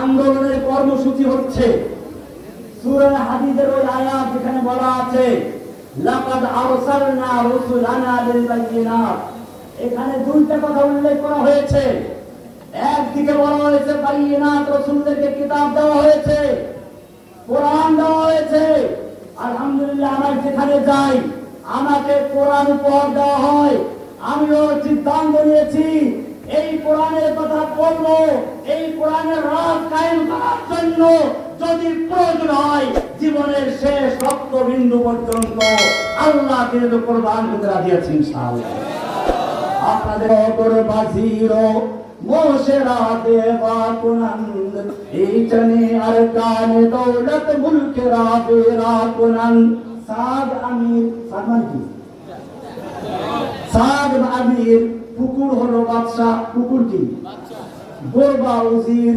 আন্দোলনের কর্মসূচি হচ্ছে। যেখানে বলা আছে এখানে হয়েছে। কিতাব দেওয়া হয়েছে, কোরআন দেওয়া হয়েছে। আলহামদুলিল্লাহ, আমার যেখানে যাই, আমাকে কোরআন উপহার দেওয়া হয়। আমিও সিদ্ধান্ত নিয়েছি বলব, এই কোরআনের রাত কায়েম করার জন্য যদি প্রয়োজন হয়, জীবনের শেষ রক্ত বিন্দু পর্যন্ত আল্লাহ কিন্তু কোরবান করতে রাজি আছি ইনশাআল্লাহ। আপনাদের অপর বাজির আর কানে আমির কুকুর হলো বাদশা কুকুর কি? গোরবা উজির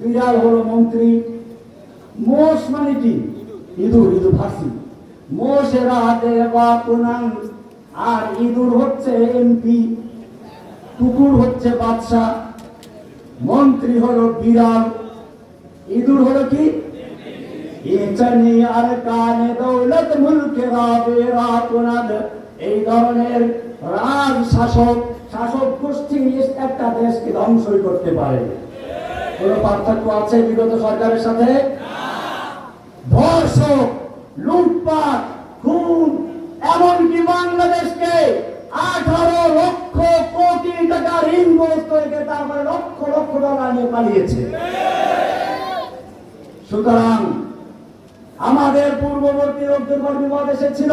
বিড়াল হলো মন্ত্রী। মোষ মানে কি? ইঁদুর ইঁদুর ফার্সি। দেবা কুনন্দ আর ইঁদুর হচ্ছে এমপি, কুকুর হচ্ছে বাদশা মন্ত্রী হলো বিড়াল। ইঁদুর হলো কি? আর কানে দৌলত মুলকে রাবে এই ধরনের রাজ শাসক শাসক গোষ্ঠী একটা দেশকে ধ্বংসই করতে পারে। কোনো পার্থক্য আছে বিগত সরকারের সাথে? ধর্ষক, লুটপাট, খুন, এমনকি বাংলাদেশকে আঠারো লক্ষ কোটি টাকা ঋণগ্রস্ত রেখে তারপরে লক্ষ লক্ষ ডলার নিয়ে পালিয়েছে। সুতরাং আমাদের পূর্ববর্তী লোকদের বিপদ এসেছিল।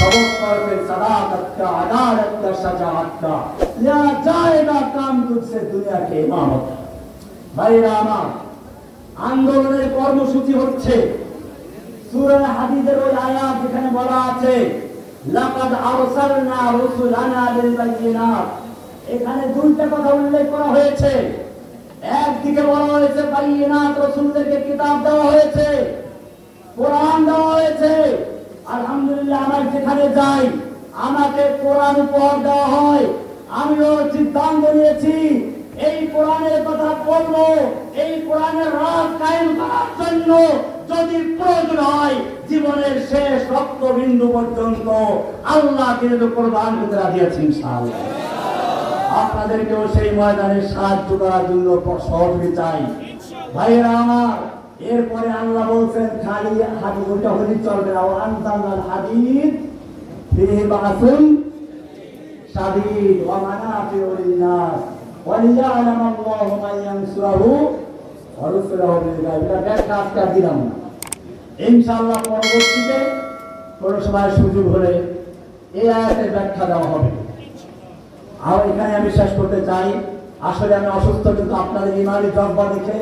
تبصر في صداقت کا عدالت کا شجاعت کا یا جائے گا کام تجھ سے دنیا کے امامت ভাইরা আমার, আন্দোলনের কর্মসূচি হচ্ছে। সুরা হাদিদের ওই আয়াত যেখানে বলা আছে, লাকাদ আরসালনা রুসুলানা বিল বায়িনাত এখানে দুইটা কথা উল্লেখ করা হয়েছে। একদিকে বলা হয়েছে বায়িনাত রাসূলদেরকে কিতাব দেওয়া হয়েছে, কোরআন দেওয়া হয়েছে। আলহামদুলিল্লাহ আমার যেখানে যাই, আমাকে কোরআন উপহার দেওয়া হয়। আমিও সিদ্ধান্ত নিয়েছি, এই কোরআনের কথা বলব, এই কোরআনের রাত কায়েম করার জন্য যদি প্রয়োজন হয়, জীবনের শেষ রক্ত বিন্দু পর্যন্ত আল্লাহ কিন্তু কোরবান করতে রাজি আছি আপনাদেরকেও সেই ময়দানে সাহায্য করার জন্য সহযোগী চাই। ভাইয়েরা আমার এরপরে আল্লাহ বলছেন, খালি হাদিস ওটা হলি চলবে না। আনসাল হাদিস ফিহি বাসুন শাদীদ ওয়া মানাফিউ লিন-নাস ওয়া এটা ব্যাখ্যা আজকে দিলাম না। ইনশাআল্লাহ পরবর্তীতে কোনো সময় সুযোগ হলে এই আয়াতের ব্যাখ্যা দেওয়া হবে। আর এখানে আমি শেষ করতে চাই। আসলে আমি অসুস্থ, কিন্তু আপনাদের ইমানি জব্বা দেখে